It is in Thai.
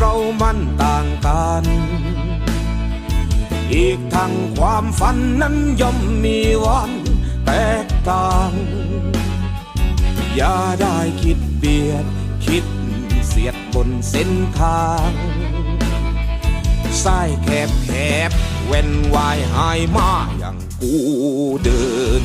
เรามันต่างกัน อีกทั้งความฝันนั้นย่อมมีวันแตกต่าง อย่าได้คิดเบียด คิดเสียดบนเส้นทางสายแคบแคบเว้นวายหายมาอย่างกูเดิน